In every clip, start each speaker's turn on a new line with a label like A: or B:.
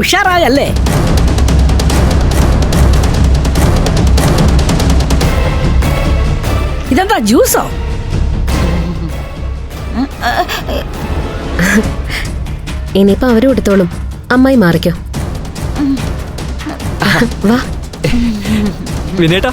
A: ഉഷാറായല്ലേ ഇതെന്താ ജ്യൂസോ?
B: ഇനിയിപ്പോ അവരും എടുത്തോളും അമ്മായി മാറിക്കോ. വാ.
C: വിനേട്ടാ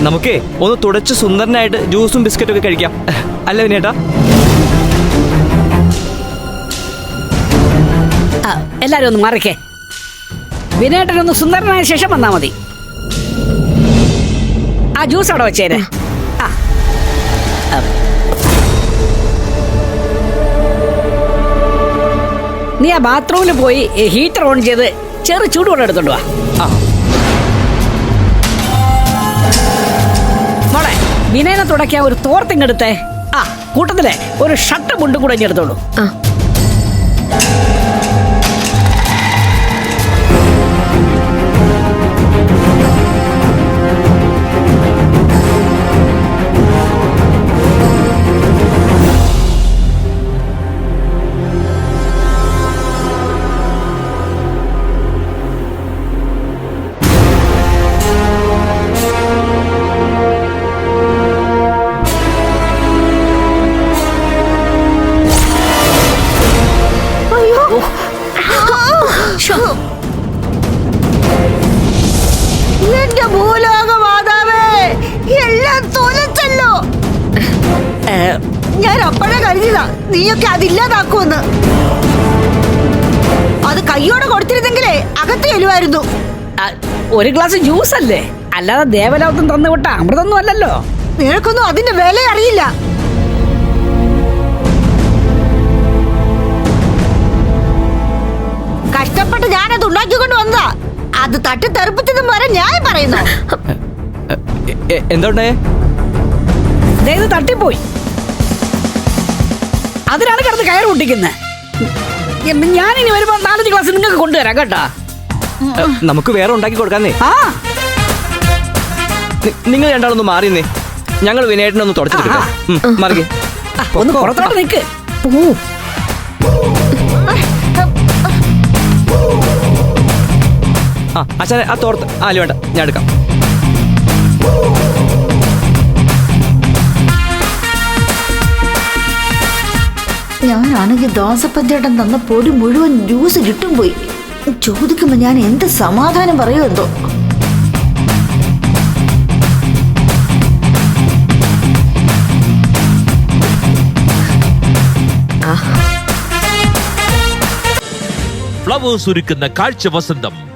C: നമുക്കേ ഒന്ന് തുടച്ച് സുന്ദരനായിട്ട് ജ്യൂസും ബിസ്ക്കറ്റും ഒക്കെ കഴിക്കാം. അല്ല വിനേട്ടാ?
A: എല്ലാരും ഒന്ന് മാറിക്കേ. വിനേട്ടനൊന്ന് സുന്ദരനായ ശേഷം വന്നാ മതി. ആ ജ്യൂസ് അവിടെ വെച്ചേരെ. ആ. ആ. നീ ആ ബാത്റൂമിൽ പോയി ഹീറ്റർ ഓൺ ചെയ്ത് ചെറു ചൂടുവെള്ളം എടുത്തോണ്ട് വാ.
C: ആ.
A: മോളെ വിനയനെ തുടക്കിയ ഒരു തോർത്തിങ്ങെടുത്തേ. ആ കൂട്ടത്തിലെ ഒരു ഷർട്ട് മുണ്ടും കൂടെ ഇങ്ങെടുത്തോളൂ
B: ആ.
D: എന്റെ ഭൂലോക മാതാവേ എല്ലാം തോലച്ചല്ലോ. ഞാൻ അപ്പഴേ കരുതിയതാ നീയൊക്കെ അതില്ലാതാക്കുമെന്ന് അത് കയ്യോടെ കൊടുത്തിരുന്നെങ്കിലേ അകത്ത് ചെല്ലുമായിരുന്നു.
A: ഒരു ഗ്ലാസ് ജ്യൂസ് അല്ലേ അല്ലാതെ ദേവലോകത്തും തന്നുവിട്ട അമൃതൊന്നും അല്ലല്ലോ.
D: നിനക്കൊന്നും അതിന്റെ വില അറിയില്ല അത് തട്ടി തെറിപ്പിച്ചതും വരെ ഞാൻ പറയുന്നു.
A: എന്തോണ്ടേ ഇത് തട്ടിപ്പോയി. അതിനാണ് കിടന്ന് കയറ് പൊട്ടിക്കുന്നത് ഞാൻ ഇനി വരുമ്പോ നാലഞ്ച് ക്ലാസ് നിങ്ങൾക്ക് കൊണ്ടുവരാം കേട്ടോ.
C: നമുക്ക് വേറെ ഉണ്ടാക്കി കൊടുക്കാന്നേ.
A: ആ.
C: നിങ്ങൾ രണ്ടാളൊന്ന് മാറിന്നേ ഞങ്ങൾ വിനയേട്ടനൊന്ന് തുടച്ചെടുക്കാം മറികെ.
A: ഒന്ന് പുറത്തോട്ട് നിൽക്ക്
B: പോ.
C: ആ അച്ഛനെ ആ തോർത്ത്. ആ അല്ല വേണ്ട. ഞാൻ എടുക്കാം.
D: ഞാനാണെങ്കിൽ ദാസപ്പഞ്ചേട്ടൻ തന്ന പൊടി മുഴുവൻ ജ്യൂസ് കിട്ടും പോയി. ചോദിക്കുമ്പോ ഞാൻ എന്ത് സമാധാനം പറയുമെന്തോ
E: ഫ്ലവേഴ്സ് ഒരുക്കുന്ന കാഴ്ച വസന്തം.